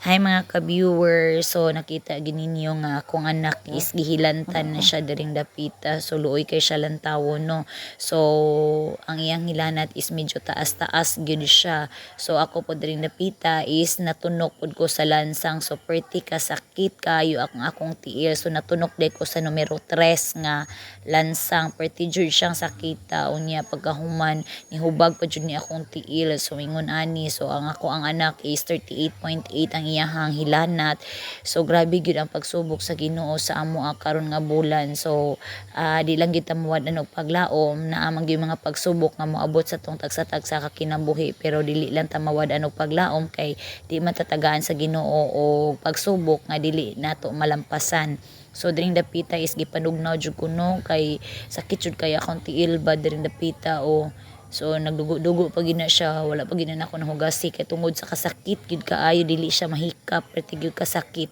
Hi mga ka-viewers, so nakita gininyo nga akong anak is gihilantan na siya diring dapita, so luoy kay siya lantawo no. So ang iyang hilanat is medyo taas-taas gyud siya. So ako po diring dapita is natunok pud ko sa lansang so pretty ka sakit kayo akong akong tiil. So natunok day ko sa numero 3 nga lansang pretty jud siyang sakita unya pagkahuman nihubag pa jud ni akong tiil. So ingon ani so ang ako ang anak is 38.8 ang iyahang hilanat. So grabe gyud ang pagsubok sa Ginoo sa amo karon nga bulan. So ah, di lang gyud ta mawadan og paglaom na amang gyud mga pagsubok nga moabot sa tong tagsa-tagsa ka kinabuhi pero dili lang ta mawadan og paglaom kay di man tatagaan sa Ginoo og pagsubok nga dili nato malampasan. So diring dapita is gipanugnaw jud kuno kay sakit jud kay akong tiil ba diring dapita o So nagdugo-dugo pa gina siya, wala pa gina ako nahugasi kay tungod sa kasakit gid kaayo dili siya mahikap, gyud kasakit.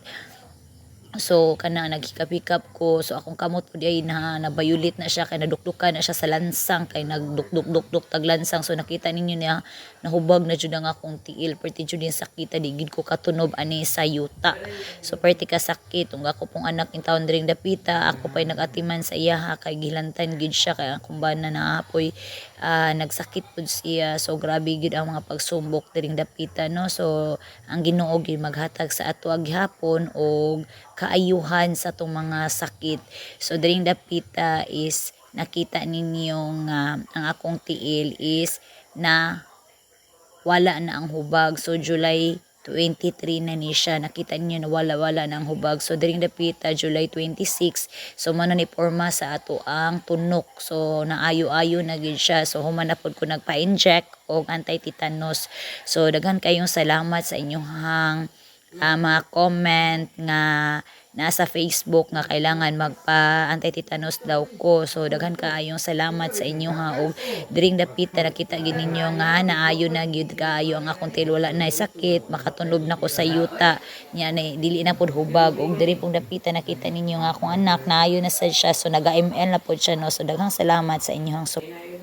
So kana naghikap-hikap ko. So akong kamot po di ay na nabayulit na siya kay nadukdukan na siya sa lansang kay nagdukduk-dukduk tag lansang. So nakita ninyo niya nahubag na jud ang akong tiil. Perti jud yung sakita di gid ko katunob ani sa yuta. So perti ka sakit. Ung ako pong anak in taon dring dapita ako pa'y nagatiman sa iya kay gilantan gid siya kay akong bana na apoy ah, nagsakit pud siya so grabe gid ang mga pagsumbok diring dapita no? So ang Ginoo gid maghatag sa ato gihapon og kaayuhan sa tong mga sakit. So diring dapita is nakita ninyo nga ang akong tiil is na wala na ang hubag. So July 23 na ni siya. Nakita niyo na wala wala na ang hubag. So diring dapita July 26 so mano ni porma sa ato ang tunok. So naayo-ayo na gid siya. So human na pod ko nagpa-inject og anti-tetanus so daghan kayong salamat sa inyong ah, mga comment nga nasa Facebook nga kailangan magpa anti-tetanus daw ko. So daghan kaayong salamat sa inyo ha. Og diring dapita nakita gid nga naayo na gyud kaayo ang akong til wala na sakit makatunob na ko sa yuta. Nya na dili na pud hubag. Og diri pong dapita nakita ninyo nga akong anak naayo na sad siya. So naga ML na pud siya no? So daghang salamat sa inyong support